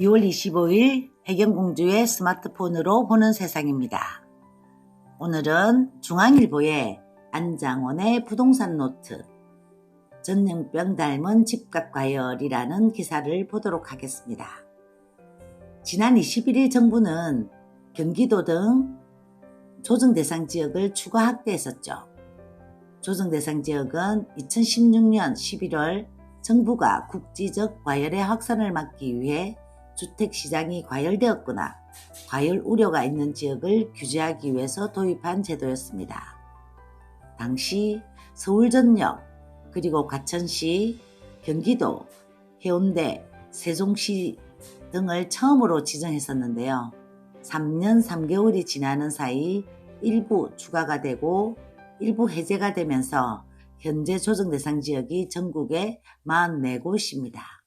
2월 25일 해경공주의 스마트폰으로 보는 세상입니다. 오늘은 중앙일보의 안장원의 부동산 노트 전염병 닮은 집값 과열이라는 기사를 보도록 하겠습니다. 지난 21일 정부는 경기도 등 조정 대상 지역을 추가 확대했었죠. 조정 대상 지역은 2016년 11월 정부가 국지적 과열의 확산을 막기 위해 주택시장이 과열되었거나 과열 우려가 있는 지역을 규제하기 위해서 도입한 제도였습니다. 당시 서울 전역 그리고 과천시, 경기도, 해운대, 세종시 등을 처음으로 지정했었는데요. 3년 3개월이 지나는 사이 일부 추가가 되고 일부 해제가 되면서 현재 조정 대상 지역이 전국에 44곳입니다.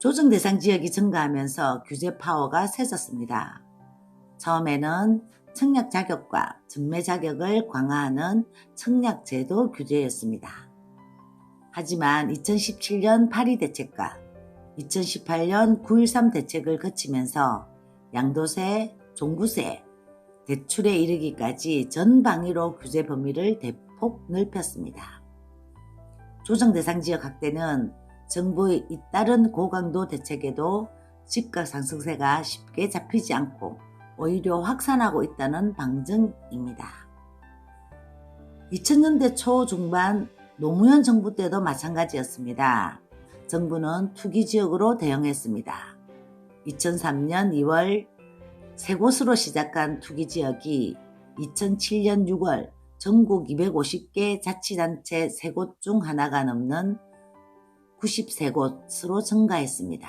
조정 대상 지역이 증가하면서 규제 파워가 세졌습니다. 처음에는 청약 자격과 증매 자격을 강화하는 청약 제도 규제였습니다. 하지만 2017년 파리 대책과 2018년 9.13 대책을 거치면서 양도세, 종부세, 대출에 이르기까지 전 방위로 규제 범위를 대폭 넓혔습니다. 조정 대상 지역 확대는 정부의 잇따른 고강도 대책에도 집값 상승세가 쉽게 잡히지 않고 오히려 확산하고 있다는 방증입니다. 2000년대 초 중반 노무현 정부 때도 마찬가지였습니다. 정부는 투기 지역으로 대응했습니다. 2003년 2월 세 곳으로 시작한 투기 지역이 2007년 6월 전국 250개 자치단체 세 곳 중 하나가 넘는 93곳으로 증가했습니다.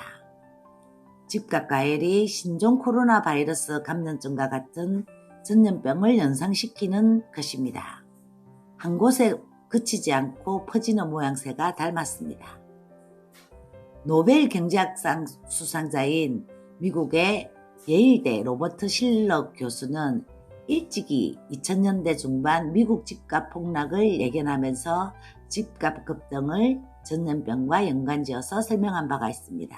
집값 가열이 신종 코로나 바이러스 감염증과 같은 전염병을 연상시키는 것입니다. 한 곳에 그치지 않고 퍼지는 모양새가 닮았습니다. 노벨 경제학상 수상자인 미국의 예일대 로버트 실러 교수는 일찍이 2000년대 중반 미국 집값 폭락을 예견하면서 집값 급등을 전염병과 연관지어서 설명한 바가 있습니다.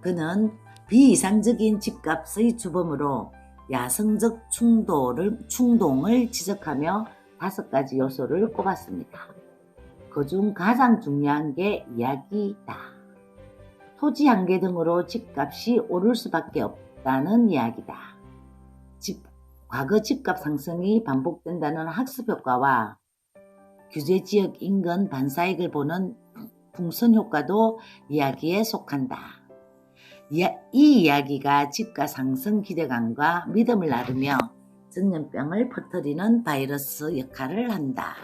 그는 비이상적인 집값의 주범으로 야성적 충돌을, 충동을 지적하며 다섯 가지 요소를 꼽았습니다. 그 중 가장 중요한 게 이야기다. 토지 한계 등으로 집값이 오를 수밖에 없다는 이야기다. 집, 과거 집값 상승이 반복된다는 학습 효과와 규제 지역 인근 반사익을 보는 풍선 효과도 이야기에 속한다. 이 이야기가 집가 상승 기대감과 믿음을 나르며 전염병을 퍼뜨리는 바이러스 역할을 한다.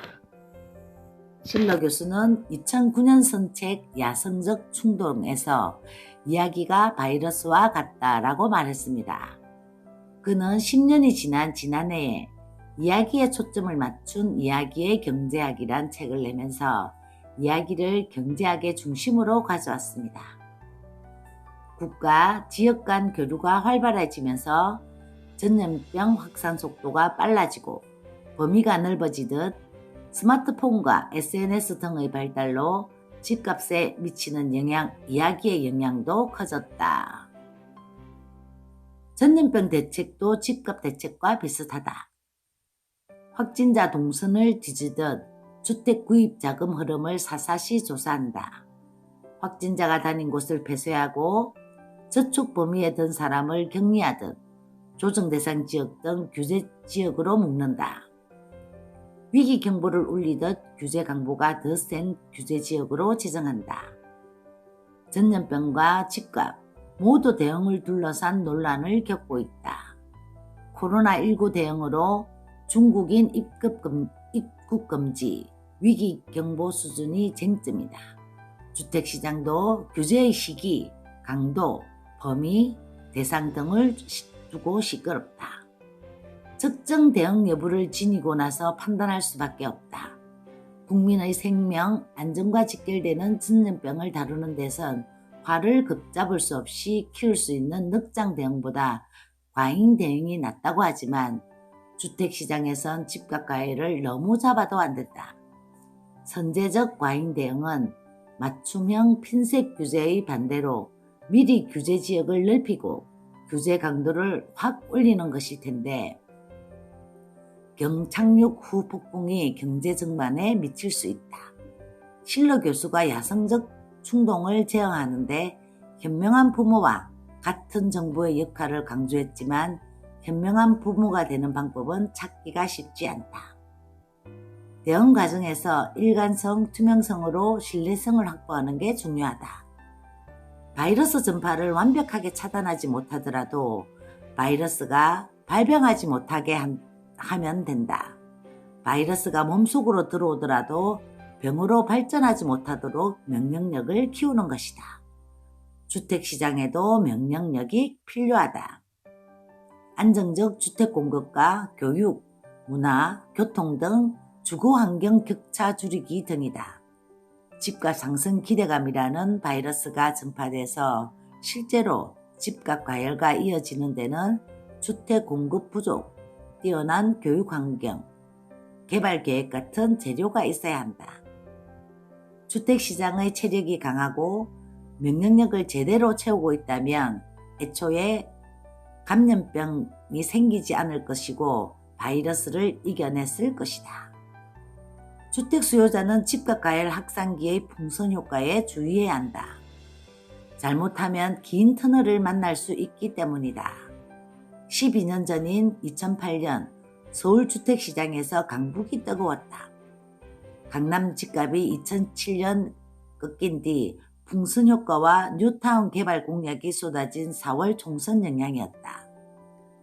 실러 교수는 2009년 선책 야성적 충동에서 이야기가 바이러스와 같다라고 말했습니다. 그는 10년이 지난 지난해에 이야기에 초점을 맞춘 이야기의 경제학이란 책을 내면서 이야기를 경제학의 중심으로 가져왔습니다. 국가, 지역 간 교류가 활발해지면서 전염병 확산 속도가 빨라지고 범위가 넓어지듯 스마트폰과 SNS 등의 발달로 집값에 미치는 영향, 이야기의 영향도 커졌다. 전염병 대책도 집값 대책과 비슷하다. 확진자 동선을 뒤지듯 주택 구입 자금 흐름을 사사시 조사한다. 확진자가 다닌 곳을 폐쇄하고 저축 범위에 든 사람을 격리하듯 조정 대상 지역 등 규제 지역으로 묶는다. 위기 경보를 울리듯 규제 강보가 더 센 규제 지역으로 지정한다. 전염병과 집값 모두 대응을 둘러싼 논란을 겪고 있다. 코로나19 대응으로 중국인 입국, 금, 입국 금지, 위기 경보 수준이 쟁점이다. 주택시장도 규제의 시기, 강도, 범위, 대상 등을 두고 시끄럽다. 적정 대응 여부를 지니고 나서 판단할 수밖에 없다. 국민의 생명, 안전과 직결되는 전염병을 다루는 데선 화를 급잡을 수 없이 키울 수 있는 늑장 대응보다 과잉 대응이 낫다고 하지만 주택시장에선 집값 가해를 너무 잡아도 안 된다. 선제적 과잉 대응은 맞춤형 핀셋 규제의 반대로 미리 규제 지역을 넓히고 규제 강도를 확 올리는 것일 텐데 경착륙 후 폭풍이 경제 증반에 미칠 수 있다. 실러 교수가 야성적 충동을 제어하는데 현명한 부모와 같은 정부의 역할을 강조했지만 현명한 부모가 되는 방법은 찾기가 쉽지 않다. 대응 과정에서 일관성, 투명성으로 신뢰성을 확보하는 게 중요하다. 바이러스 전파를 완벽하게 차단하지 못하더라도 바이러스가 발병하지 못하게 하면 된다. 바이러스가 몸속으로 들어오더라도 병으로 발전하지 못하도록 명령력을 키우는 것이다. 주택시장에도 명령력이 필요하다. 안정적 주택 공급과 교육, 문화, 교통 등 주거 환경 격차 줄이기 등이다. 집값 상승 기대감이라는 바이러스가 전파돼서 실제로 집값 과열과 이어지는 데는 주택 공급 부족, 뛰어난 교육 환경, 개발 계획 같은 재료가 있어야 한다. 주택 시장의 체력이 강하고 명령력을 제대로 채우고 있다면 애초에 감염병이 생기지 않을 것이고 바이러스를 이겨냈을 것이다. 주택 수요자는 집값 가열 확산기의 풍선 효과에 주의해야 한다. 잘못하면 긴 터널을 만날 수 있기 때문이다. 12년 전인 2008년 서울 주택시장에서 강북이 뜨거웠다. 강남 집값이 2007년 꺾인 뒤 풍선 효과와 뉴타운 개발 공약이 쏟아진 4월 총선 영향이었다.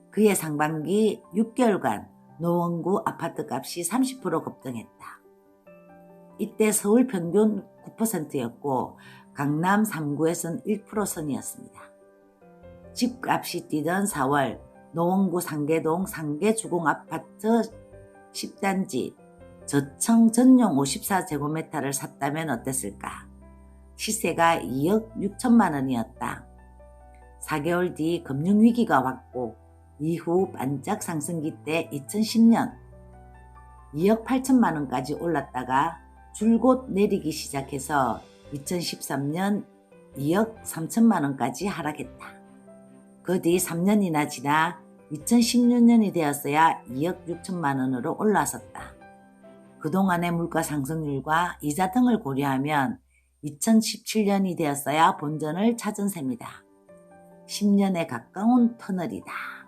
그해 상반기 6개월간 노원구 아파트 값이 30% 급등했다. 이때 서울 평균 9%였고 강남 3구에선 1% 선이었습니다. 집값이 뛰던 4월 노원구 상계동 상계주공 아파트 10단지 저층 전용 54제곱미터를 샀다면 어땠을까? 시세가 2억 6천만 원이었다. 4개월 뒤 금융위기가 왔고 이후 반짝 상승기 때 2010년 2억 8천만 원까지 올랐다가 줄곧 내리기 시작해서 2013년 2억 3천만 원까지 하락했다. 그 뒤 3년이나 지나 2016년이 되었어야 2억 6천만 원으로 올라섰다. 그동안의 물가 상승률과 이자 등을 고려하면 2017년이 되었어야 본전을 찾은 셈이다. 10년에 가까운 터널이다.